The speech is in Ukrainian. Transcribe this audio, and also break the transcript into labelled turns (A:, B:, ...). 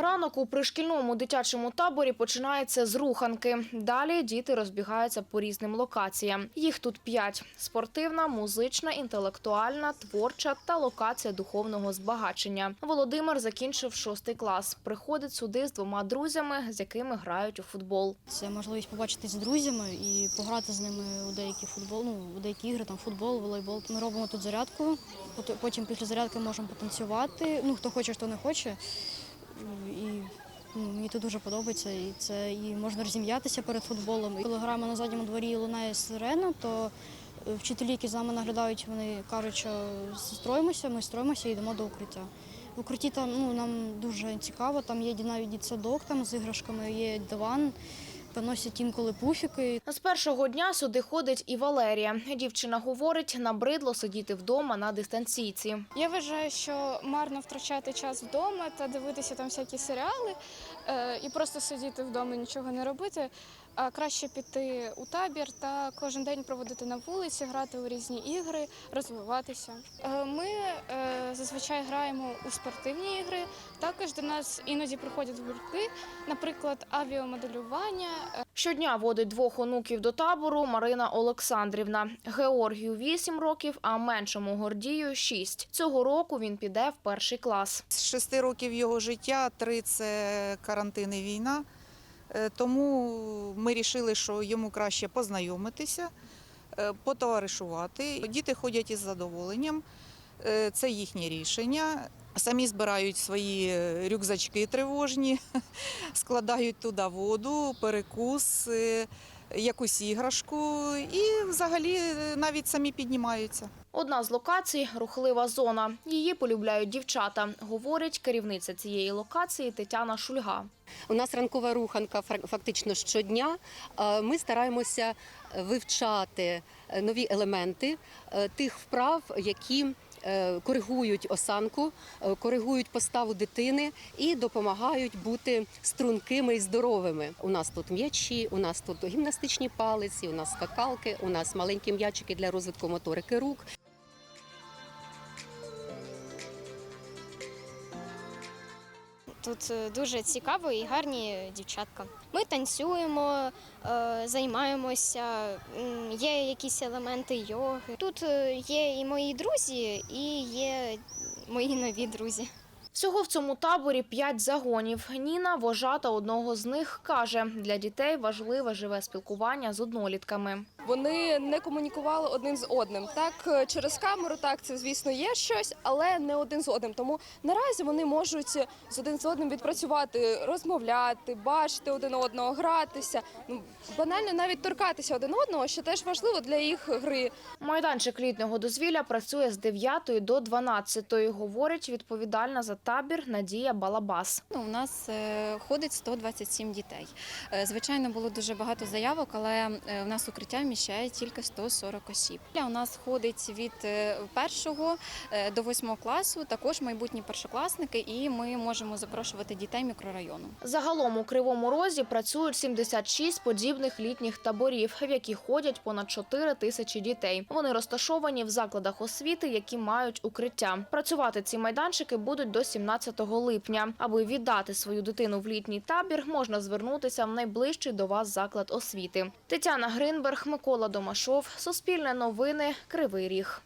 A: Ранок у пришкільному дитячому таборі починається з руханки. Далі діти розбігаються по різним локаціям. Їх тут п'ять: спортивна, музична, інтелектуальна, творча та локація духовного збагачення. Володимир закінчив шостий клас. Приходить сюди з двома друзями, з якими грають у футбол.
B: Це можливість побачитись з друзями і пограти з ними у деякі футбол, ну, у деякі ігри, там футбол, волейбол. Ми робимо тут зарядку, потім після зарядки можемо потанцювати. Ну, хто хоче, хто не хоче. І ну, мені тут дуже подобається. І це і можна розім'ятися перед футболом. І коли граємо на задньому дворі лунає сирена, то е, вчителі, які з нами наглядають, вони кажуть, що строїмося, ми строїмося і йдемо до укриття. В укритті там ну, нам дуже цікаво, там є навіть садок там з іграшками, є диван, приносять інколи пуфіки.
A: З першого дня сюди ходить і Валерія. Дівчина говорить, набридло сидіти вдома на дистанційці.
C: Я вважаю, що марно втрачати час вдома та дивитися там всякі серіали і просто сидіти вдома, нічого не робити. А краще піти у табір та кожен день проводити на вулиці, грати у різні ігри, розвиватися. Е, Ми е, зазвичай граємо у спортивні ігри. Також до нас іноді приходять гуртки, наприклад, авіамоделювання, е,
A: Щодня водить двох онуків до табору Марина Олександрівна. Георгію 8 років, а меншому Гордію 6. Цього року він піде в перший клас.
D: З шести років його життя три це карантин і війна. Е, Тому ми вирішили, що йому краще познайомитися, е, потоваришувати. Діти ходять із задоволенням, це їхнє рішення. Самі збирають свої е, рюкзачки тривожні, складають туди воду, перекус, е, якусь іграшку і взагалі е, навіть самі піднімаються.
A: Одна з локацій рухлива зона. Її полюбляють дівчата, говорить керівниця цієї локації Тетяна Шульга.
E: У нас ранкова руханка фактично щодня. Е, Ми стараємося вивчати е, нові елементи е, тих вправ, які е, коригують осанку, е, коригують поставу дитини і допомагають бути стрункими і здоровими. У нас тут м'ячі, у нас тут гімнастичні палиці, у нас скакалки, у нас маленькі м'ячики для розвитку моторики рук.
F: Тут е, дуже цікаво і гарні дівчатка. Ми танцюємо, е, займаємося, є якісь елементи йоги. Тут е, є і мої друзі, і є мої нові друзі.
A: Всього в цьому таборі п'ять загонів. Ніна, вожата одного з них, каже, для дітей важливе живе спілкування з однолітками.
G: Вони не комунікували один з одним. Так, е, через камеру, так, це звісно є щось, але не один з одним. Тому наразі вони можуть з один з одним відпрацювати, розмовляти, бачити один одного, гратися. Ну банально навіть торкатися один одного, що теж важливо для їх гри.
A: Майданчик літнього дозвілля працює з 9 до 12, говорить відповідальна за табір Надія Балабас.
H: Ну, У нас е, ходить 127 дітей. Е, Звичайно, було дуже багато заявок, але е, в нас укриття вміщає тільки 140 осіб. У нас ходить від е, першого е, до восьмого класу, також майбутні першокласники, і ми можемо запрошувати дітей мікрорайону.
A: Загалом у Кривому Розі працюють 76 подібних літніх таборів, в які ходять понад 4 тисячі дітей. Вони розташовані в закладах освіти, які мають укриття. Працювати ці майданчики будуть до 17 липня. Аби віддати свою дитину в літній табір, можна звернутися в найближчий до вас заклад освіти. Тетяна Гринберг, Микола Домашов, Суспільне новини, Кривий Ріг.